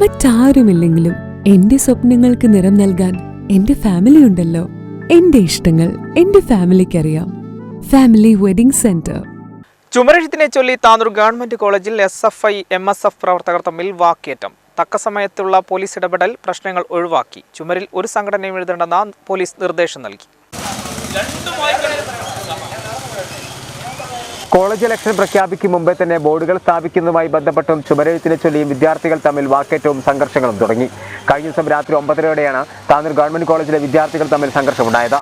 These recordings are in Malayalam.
മറ്റാരുമില്ലെങ്കിലും എന്റെ സ്വപ്നങ്ങൾക്ക് നിറം നൽകാൻ എന്റെ ഫാമിലി ഉണ്ടല്ലോ. എന്റെ ഇഷ്ടങ്ങൾ എന്റെ ഫാമിലിക്കറിയാം ഫാമിലി വെഡിംഗ് സെന്റർ ചുമരഴുത്തിനെ ചൊല്ലി താനൂർ ഗവൺമെന്റ് കോളേജിൽ S F I M S F പ്രവർത്തകർ തമ്മിൽ വാക്കേറ്റം. തക്ക സമയത്തുള്ള പോലീസ് ഇടപെടൽ പ്രശ്നങ്ങൾ ഒഴിവാക്കി. ചുമരിൽ ഒരു സംഘടനയും എഴുതേണ്ടെന്ന പോലീസ് നിർദ്ദേശം നൽകി. കോളേജ് ഇലക്ഷൻ പ്രഖ്യാപിക്കും മുമ്പേ തന്നെ ബോർഡുകൾ സ്ഥാപിക്കുന്നതുമായി ബന്ധപ്പെട്ടും ചുമരെഴുത്തിനെ ചൊല്ലിയും വിദ്യാർത്ഥികൾ തമ്മിൽ വാക്കേറ്റവും സംഘർഷങ്ങളും തുടങ്ങി. കഴിഞ്ഞ ദിവസം രാത്രി ഒമ്പതരയോടെയാണ് താനൂർ ഗവൺമെന്റ് കോളേജിലെ വിദ്യാർത്ഥികൾ തമ്മിൽ സംഘർഷമുണ്ടായത്.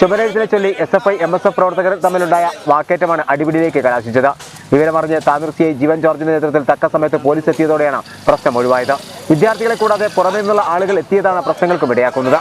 ചുമരെഴുത്തിനെ ചൊല്ലി S F I M S F പ്രവർത്തകർ തമ്മിലുണ്ടായ വാക്കേറ്റമാണ് അടിപിടിയിലേക്ക് കലാശിച്ചത്. വിവരമറിഞ്ഞ് സി ജീവൻ ജോർജിന്റെ നേതൃത്വത്തിൽ തക്ക സമയത്ത് പോലീസ് എത്തിയതോടെയാണ് പ്രശ്നം ഒഴിവായത്. വിദ്യാർത്ഥികളെ കൂടാതെ പുറമേ നിന്നുള്ള ആളുകൾ എത്തിയതാണ് പ്രശ്നങ്ങൾക്കും ഇടയാക്കുന്നത്.